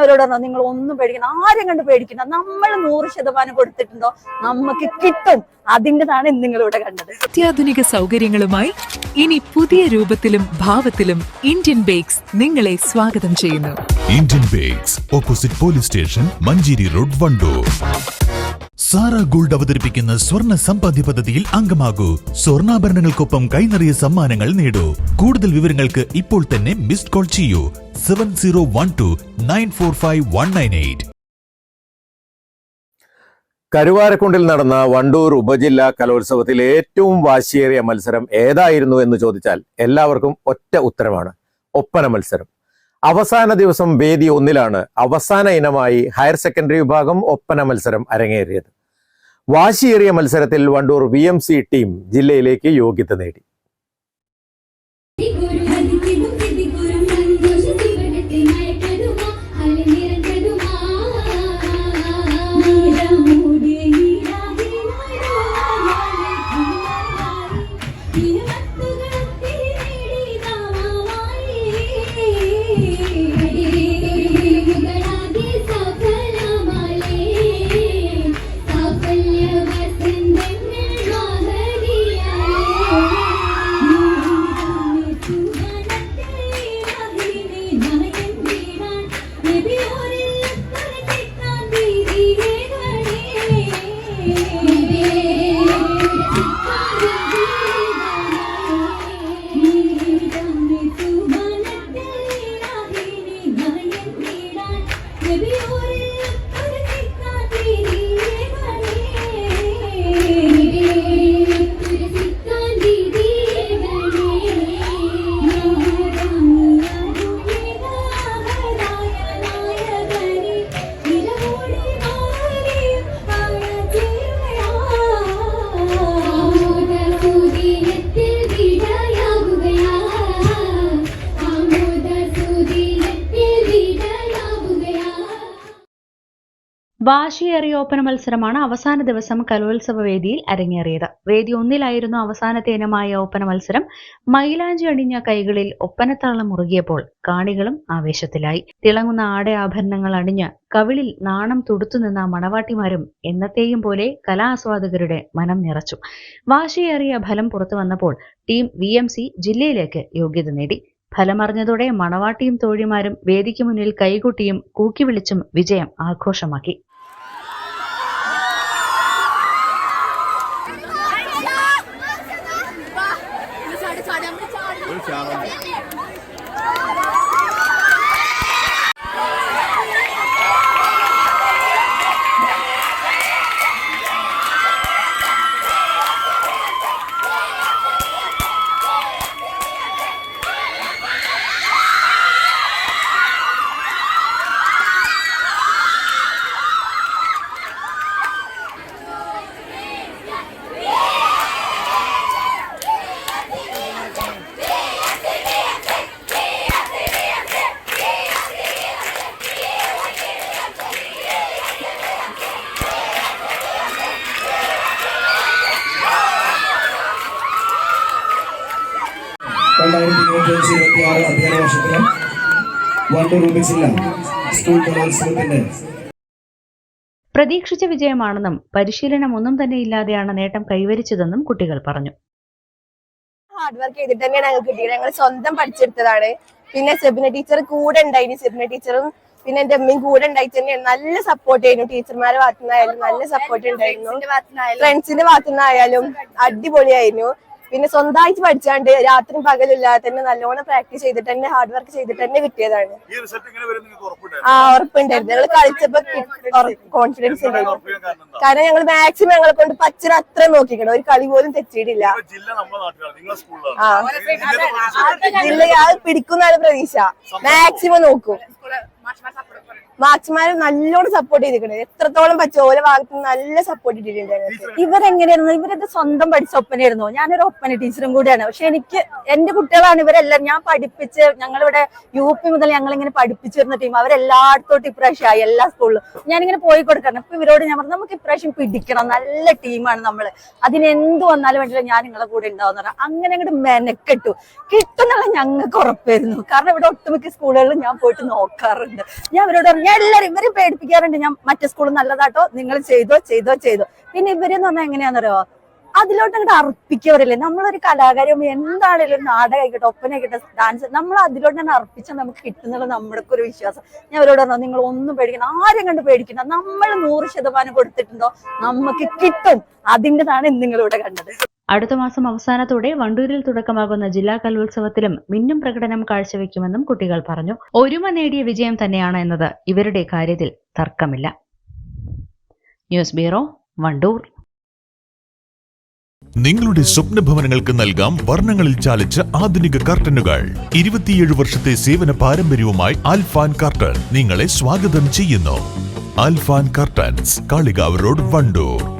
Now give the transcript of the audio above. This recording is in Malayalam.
അവരോട് പറഞ്ഞാൽ നിങ്ങൾ ഒന്നും പേടിക്കണം ആരും കണ്ട് പേടിക്കണ്ട. നമ്മൾ നൂറ് ശതമാനം കൊടുത്തിട്ടുണ്ടോ? നമുക്ക് കിട്ടും. അതിന്റെതാണ് നിങ്ങളിവിടെ കണ്ടത്. അത്യാധുനിക സൗകര്യങ്ങളുമായി ഇനി പുതിയ രൂപത്തിലും ഭാവത്തിലും ഇന്ത്യൻ ബേക്സ് നിങ്ങളെ സ്വാഗതം ചെയ്യുന്നു. Indian bakes opposite police station Manjeri road Wandoor. Sara gold അവതരിപ്പിക്കുന്ന സ്വർണ സമ്പാദ്യ പദ്ധതിയിൽ അംഗമാകൂ. സ്വർണാഭരണങ്ങൾക്കൊപ്പം കൈനിറിയ സമ്മാനങ്ങൾ നേടൂ. കൂടുതൽ വിവരങ്ങൾക്ക് ഇപ്പോൾ തന്നെ മിസ്ഡ് കോൾ ചെയ്യൂ. Seven zero one two nine four five one nine eight. കരുവാരക്കുണ്ടിൽ നടന്ന വണ്ടൂർ ഉപജില്ലാ കലോത്സവത്തിൽ ഏറ്റവും വാശിയേറിയ മത്സരം ഏതായിരുന്നു എന്ന് ചോദിച്ചാൽ എല്ലാവർക്കും ഒറ്റ ഉത്തരമാണ്. ഒപ്പന മത്സരം. അവസാന ദിവസം വേദി ഒന്നിലാണ്. അവസാന ഇനമായി ഹയർ സെക്കൻഡറി വിഭാഗം ഒപ്പന മത്സരം അരങ്ങേറിയത്. വാശിയേറിയ മത്സരത്തിൽ വണ്ടൂർ വി ടീം ജില്ലയിലേക്ക് യോഗ്യത നേടി. വാശിയേറിയ ഓപ്പന മത്സരമാണ് അവസാന ദിവസം കലോത്സവ വേദിയിൽ അരങ്ങേറിയത്. വേദി ഒന്നിലായിരുന്നു അവസാനത്തെ ഇനമായ ഓപ്പന മത്സരം. മൈലാഞ്ചി അണിഞ്ഞ കൈകളിൽ ഒപ്പനത്താളം മുറുകിയപ്പോൾ കാണികളും ആവേശത്തിലായി. തിളങ്ങുന്ന ആടയാഭരണങ്ങൾ അണിഞ്ഞ് കവിളിൽ നാണം തുടുത്തുനിന്ന മണവാട്ടിമാരും എന്നത്തെയും പോലെ കലാസ്വാദകരുടെ മനം നിറച്ചു. വാശിയേറിയ ഫലം പുറത്തു വന്നപ്പോൾ ടീം വി എം സി ജില്ലയിലേക്ക് യോഗ്യത നേടി. ഫലമറിഞ്ഞതോടെ മണവാട്ടിയും തോഴിമാരും വേദിക്ക് മുന്നിൽ കൈകൂട്ടിയും കൂക്കി വിളിച്ചും വിജയം ആഘോഷമാക്കി. ഇരുപത്തിയഞ്ച് ഇരുപത്തി ആറ് അധ്യയന വർഷത്തിലെ വണ്ടൂർ ഉപജില്ല സ്കൂൾ കലോത്സവത്തിന്റെ പ്രതീക്ഷിച്ച വിജയമാണെന്നും പരിശീലനം ഒന്നും തന്നെ ഇല്ലാതെയാണ് നേട്ടം കൈവരിച്ചതെന്നും കുട്ടികൾ പറഞ്ഞു. ഹാർഡ് വർക്ക് ചെയ്തിട്ട് തന്നെയാണ് ഞങ്ങൾ കിട്ടിയത്. ഞങ്ങൾ സ്വന്തം പഠിച്ചെടുത്തതാണ്. പിന്നെ സെബിന ടീച്ചർ കൂടെ ഉണ്ടായിരുന്നു സെബിന ടീച്ചറും പിന്നെ എന്റെ അമ്മയും കൂടെ ഉണ്ടായിട്ട് തന്നെയാണ്. നല്ല സപ്പോർട്ട് ആയിരുന്നു. ടീച്ചർമാരെ ഭാഗത്തുനിന്നായാലും നല്ല സപ്പോർട്ട് ഉണ്ടായിരുന്നു. ഫ്രണ്ട്സിന്റെ ഭാഗത്തുനിന്നായാലും അടിപൊളിയായിരുന്നു. പിന്നെ സ്വന്തമായിട്ട് പഠിച്ചാണ്ട് രാത്രിയും പകലില്ലാതെ തന്നെ നല്ലോണം പ്രാക്ടീസ് ചെയ്തിട്ട് തന്നെ ഹാർഡ് വർക്ക് ചെയ്തിട്ട് തന്നെ കിട്ടിയതാണ്. ആ ഉറപ്പുണ്ടായിരുന്നു. ഞങ്ങൾ കളിച്ചപ്പോ കോൺഫിഡൻസ് ഉണ്ടായിരുന്നു. കാരണം ഞങ്ങൾ മാക്സിമം ഞങ്ങളെ കൊണ്ട് പച്ചന അത്ര നോക്കിക്കണം. ഒരു കളി പോലും തെറ്റിയിട്ടില്ല. ആ. ജില്ല പിടിക്കുന്ന പിടിക്കുന്നതാണ് പ്രതീക്ഷ. മാക്സിമം നോക്കും. മാക്സിമാരും നല്ലോണം സപ്പോർട്ട് ചെയ്തിട്ടുണ്ട്. എത്രത്തോളം പറ്റുമോ ഓരോ ഭാഗത്ത് നല്ല സപ്പോർട്ട് ചെയ്തിട്ടുണ്ട്. ഇവരെങ്ങനെയായിരുന്നു? ഇവരത് സ്വന്തം പഠിച്ച ഒപ്പനയായിരുന്നു. ഞാനൊരു ഒപ്പന ടീച്ചറും കൂടിയാണ്. പക്ഷെ എനിക്ക് എന്റെ കുട്ടികളാണ് ഇവരെല്ലാം. ഞാൻ പഠിപ്പിച്ച് ഞങ്ങളിവിടെ യു പി മുതൽ ഞങ്ങൾ ഇങ്ങനെ പഠിപ്പിച്ചു വരുന്ന ടീം അവരെല്ലായിടത്തോട്ടും ഇപ്രാവശ്യമായി എല്ലാ സ്കൂളിലും ഞാനിങ്ങനെ പോയി കൊടുക്കണം അപ്പൊ ഇവരോട് ഞാൻ പറഞ്ഞു നമുക്ക് ഇപ്രാവശ്യം പിടിക്കണം. നല്ല ടീമാണ് നമ്മൾ. അതിന് എന്ത് വന്നാലും വേണ്ടില്ല ഞാൻ നിങ്ങളെ കൂടെ ഉണ്ടാവുന്ന അങ്ങനെ അങ്ങോട്ട് മെനക്കെട്ടു. കിട്ടുന്നുള്ള ഞങ്ങൾക്ക് ഉറപ്പായിരുന്നു. കാരണം ഇവിടെ ഒട്ടുമിക്ക സ്കൂളുകളിലും ഞാൻ പോയിട്ട് നോക്കാറുണ്ട്. ഉണ്ട് ഞാൻ അവരോട് പറഞ്ഞു ഞാൻ എല്ലാവരും ഇവരും പേടിപ്പിക്കാറുണ്ട്. ഞാൻ മറ്റേ സ്കൂൾ നല്ലതാട്ടോ. നിങ്ങൾ ചെയ്തോ ചെയ്തോ ചെയ്തോ. പിന്നെ ഇവരെന്ന് പറഞ്ഞാൽ എങ്ങനെയാണെന്നറിയോ? അതിലോട്ട് അങ്ങോട്ട് അർപ്പിക്കവരല്ലേ? നമ്മളൊരു കലാകാരം എന്താണേലും ഒരു ഒപ്പനായിക്കോട്ടെ ഡാൻസ് നമ്മൾ അതിലോട്ട് തന്നെ അർപ്പിച്ചാൽ നമുക്ക് കിട്ടുന്നുള്ള നമ്മുടെ ഒരു വിശ്വാസം. ഞാൻ അവരോട് പറഞ്ഞു നിങ്ങൾ ഒന്നും പേടിക്കണം ആരും കണ്ട് പേടിക്കണ്ട. നമ്മൾ നൂറ് ശതമാനം കൊടുത്തിട്ടുണ്ടോ? നമുക്ക് കിട്ടും. അതിന്റെതാണ് നിങ്ങളിവിടെ കണ്ടത്. അടുത്ത മാസം അവസാനത്തോടെ വണ്ടൂരിൽ തുടക്കമാകുന്ന ജില്ലാ കലോത്സവത്തിലും മിന്നും പ്രകടനം കാഴ്ചവെക്കുമെന്നും കുട്ടികൾ പറഞ്ഞു. ഒരുമ നേടിയ വിജയം തന്നെയാണ് എന്നത് ഇവരുടെ കാര്യത്തിൽ തർക്കമില്ല. News bureau Wandoor. നിങ്ങളുടെ സ്വപ്ന ഭവനങ്ങൾക്ക് നൽകാം വർണങ്ങളിൽ ചാലിച്ച ആധുനിക കർട്ടനുകൾ. ഇരുപത്തിയേഴ് വർഷത്തെ സേവന പാരമ്പര്യവുമായി ആൽഫാൻ കർട്ടൻ നിങ്ങളെ സ്വാഗതം ചെയ്യുന്നു. Alfan curtains Kalikavu road Wandoor.